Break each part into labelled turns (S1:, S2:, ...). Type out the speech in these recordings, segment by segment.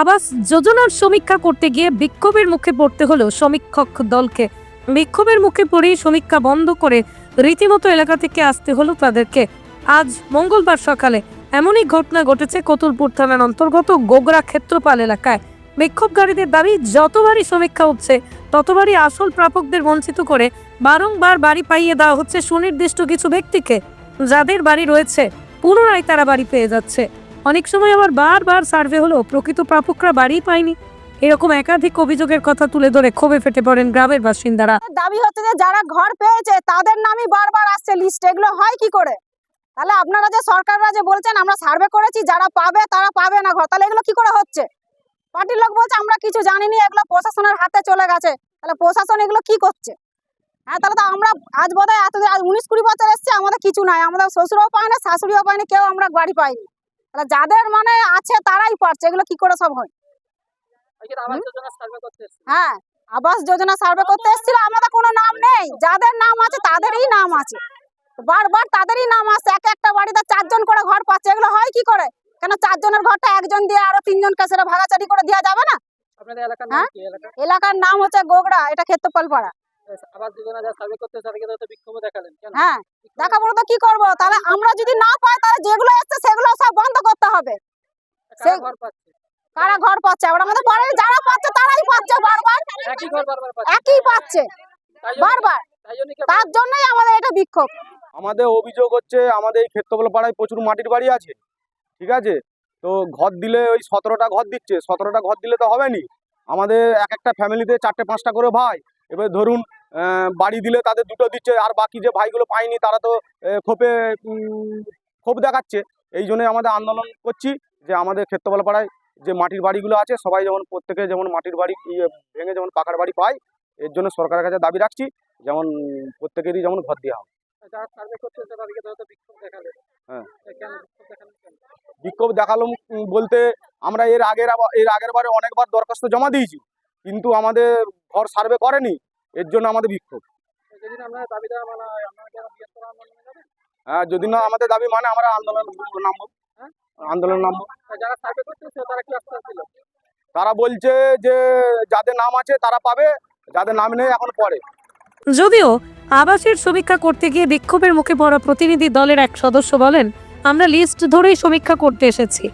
S1: আবাস যোজনার সমীক্ষা করতে গিয়ে বিক্ষোভের মুখে পড়তে হলো সমীক্ষক দলকে বিক্ষোভের মুখে পড়েই সমীক্ষা বন্ধ করে রীতিমতো এলাকা থেকে আসতে হলো তাদেরকে। আজ মঙ্গলবার সকালে এমনই ঘটনা ঘটেছে কতুলপুর থানার অন্তর্গত গোগরা ক্ষেত্রপাল এলাকায়। বিক্ষোভকারীদের দাবি, যতবারই সমীক্ষা হচ্ছে, ততবারই আসল প্রাপকদের বঞ্চিত করে বারংবার বাড়ি পাইয়ে দেওয়া হচ্ছে সুনির্দিষ্ট কিছু ব্যক্তিকে, যাদের বাড়ি রয়েছে, পুনরায় তারা বাড়ি পেয়ে যাচ্ছে। অনেক সময় আবার বারবার সার্ভে হলেও প্রকৃত প্রাপকরা বাড়ি পায়নি। এরকম একাধিক অভিযোগের কথা তুলে ধরে ক্ষোভে ফেটে পড়েন গ্রামের বাসিন্দারা।
S2: দাবি হচ্ছে যে, যারা ঘর পেয়েছে, তাদের নামই বারবার আসছে লিস্ট এগুলো হয় কি করে? তাহলে আপনারা যে সরকাররা যে বলছেন, আমরা সার্ভে করেছি, যারা পাবে, তারা পাবে না ঘর, তাহলে এগুলো কি করে হচ্ছে? পার্টির লোক বলছে আমরা কিছু জানিনি এগুলো প্রশাসনের হাতে চলে গেছে। তাহলে প্রশাসন এগুলো কি করছে? হ্যাঁ তাহলে তো আমরা আজ বোধহয় এত আজ উনিশ কুড়ি বছর এসছে আমাদের কিছু নাই। আমাদের শ্বশুরও পায় না শাশুড়িও পায় না কেউ আমরা বাড়ি পাইনি। তাহলে যাদের মানে আছে তারাই পারছে। এগুলো কি করে সব হয়? হ্যাঁ আবাস যোজনা সার্ভে করতে এসেছিল আমাদের কোনো নাম নেই। যাদের নাম আছে তাদেরই নাম আছে। বারবার তাদেরই নাম আছে। এক একটা বাড়িতে চারজন করে ঘর পাচ্ছে। এগুলো হয় কি করে? কেন চারজনের ঘরটা একজন দিয়ে আরও তিনজনকে সেটা ভাগাচারি করে দেওয়া যাবে না?
S3: এলাকার
S2: হ্যাঁ?
S3: নাম কি? এলাকা
S2: এলাকার নাম হচ্ছে গোগড়া এটা ক্ষেত্রপাল পাড়া হ্যাঁ দেখা তো কি করব? তাহলে আমরা যদি না পাই তাহলে যেগুলো এসছে সেগুলো সব বন্ধ করতে হবে।
S3: কারা ঘর পাচ্ছে?
S2: কারা ঘর পাচ্ছে? আবার আমাদের বাড়ির যারা পাচ্ছে তারাই পাচ্ছে বারবার।
S3: একই পাচ্ছে।
S2: একই পাচ্ছে।
S3: তাই জন্য-
S2: বারবার।
S3: তাই জন্য কি
S2: তার জন্যই আমাদের এটা বিক্ষোভ।
S4: আমাদের অভিযোগ হচ্ছে আমাদের এই ক্ষেত্রপাল পাড়ায় প্রচুর মাটির বাড়ি আছে ঠিক আছে? তো ঘর দিলে ওই সতেরোটা ঘর দিচ্ছে সতেরোটা ঘর দিলে তো হবে নি আমাদের এক একটা ফ্যামিলিতে চারটে পাঁচটা করে ভাই। এবার ধরুন বাড়ি দিলে তাদের দুটো দিচ্ছে আর বাকি যে ভাইগুলো পায়নি তারা তো আহ, ক্ষোভে দেখাচ্ছে। এই জন্য আমাদের আন্দোলন করছি যে আমাদের ক্ষেত্রপাল পাড়ায় যে মাটির বাড়িগুলো আছে সবাই যেমন প্রত্যেকে যেমন মাটির বাড়ি ইয়ে ভেঙে যেমন পাকার বাড়ি পায় এর জন্য সরকারের কাছে দাবি রাখছি যেমন প্রত্যেকেরই যেমন ঘর দেওয়া হয়।
S3: যারা বিক্ষোভ
S4: দেখালাম বলতে আমরা এর আগের আবার- এর আগের বারে অনেকবার দরখাস্ত জমা দিয়েছি কিন্তু আমাদের ঘর সার্ভে করেনি এর জন্য আমাদের বিক্ষোভ।
S3: দেওয়া মানে হয়,
S4: যদি না আমাদের দাবি মানে আমরা আন্দোলন নামবো।
S3: হ্যাঁ?
S4: আন্দোলন নামবো।
S3: তা যারা তারা কি আশ্বাস দিল
S4: তারা বলছে যে যাদের নাম আছে তারা পাবে যাদের নাম নেই এখন পরে।
S1: যদিও আবাসের সমীক্ষা করতে গিয়ে বিক্ষোভের মুখে পড়া প্রতিনিধি দলের এক সদস্য বলেন আমরা লিস্ট ধরেই সমীক্ষা করতে এসেছি।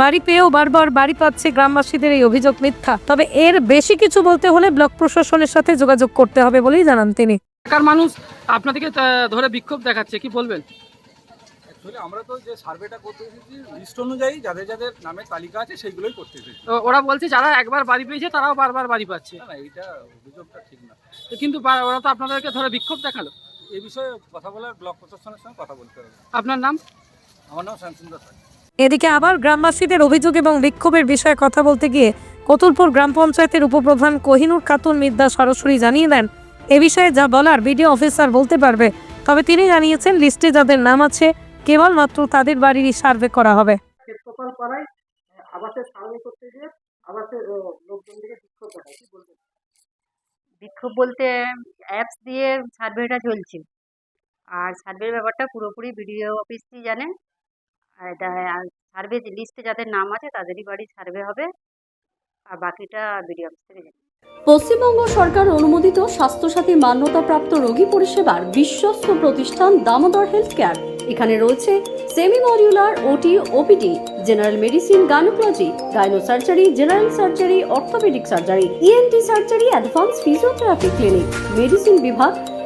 S1: বাড়ি পেয়েও বারবার বাড়ি পাচ্ছে গ্রামবাসীদের এই অভিযোগ মিথ্যা। তবে এর বেশি কিছু বলতে হলে ব্লক প্রশাসনের সাথে যোগাযোগ করতে হবে বলেই জানান তিনি।
S3: এলাকার মানুষ আপনাদেরকে ধরে বিক্ষোভ দেখাচ্ছে কি বলবেন?
S5: অ্যাকচুয়ালি আমরা তো যে সার্ভেটা করতে এসেছি লিস্ট অনুযায়ী যাদের যাদের নামের তালিকা আছে সেইগুলোই করতে এসেছি।
S3: ওরা বলছে যারা একবার বাড়ি পেয়েছে তারাও বারবার বাড়ি পাচ্ছে।
S5: না এইটা অভিযোগটা ঠিক না।
S3: তো কিন্তু ওরা তো আপনাদেরকে ধরে বিক্ষোভ দেখাল।
S5: এই বিষয়ে কথা বলে ব্লক প্রশাসনের সঙ্গে কথা বলতে হবে।
S3: আপনার নাম?
S5: আমার নাম শ্যামসুন্দর
S1: এদিকে আবার গ্রামবাসীদের অভিযোগ এবং বিক্ষোভের বিষয়ে কথা বলতে গিয়ে কতুলপুর গ্রাম পঞ্চায়েতের উপপ্রধান কোহিনুর খাতুন মিদ্যা সরাসরি জানিয়ে দেন এ বিষয়ে যা বলার বিডিও অফিসার বলতে পারবে। তবে তিনি জানিয়েছেন লিস্টে যাদের নাম আছে কেবলমাত্র তাদের বাড়িরই সার্ভে করা হবে।
S3: বিক্ষোভ
S6: বলতে অ্যাপস দিয়ে সার্ভেটা চলছে। আর সার্ভের ব্যাপারটা পুরোপুরি বিডিও অফিসই জানে। আর সার্ভে লিস্টে যাদের নাম আছে তাদেরই বাড়ি সার্ভে হবে। আর বাকিটা বিডিও অফিস থেকে
S7: পশ্চিমবঙ্গ সরকার অনুমোদিত স্বাস্থ্যসাথী মান্যতাপ্রাপ্ত রোগী পরিষেবার বিশ্বস্ত প্রতিষ্ঠান দামোদর হেলথ কেয়ার এখানে রয়েছে semi modular OT OPD general medicine gynaecology gyno surgery general surgery orthopaedic surgery ENT surgery advance physiotherapy clinic medicine বিভাগ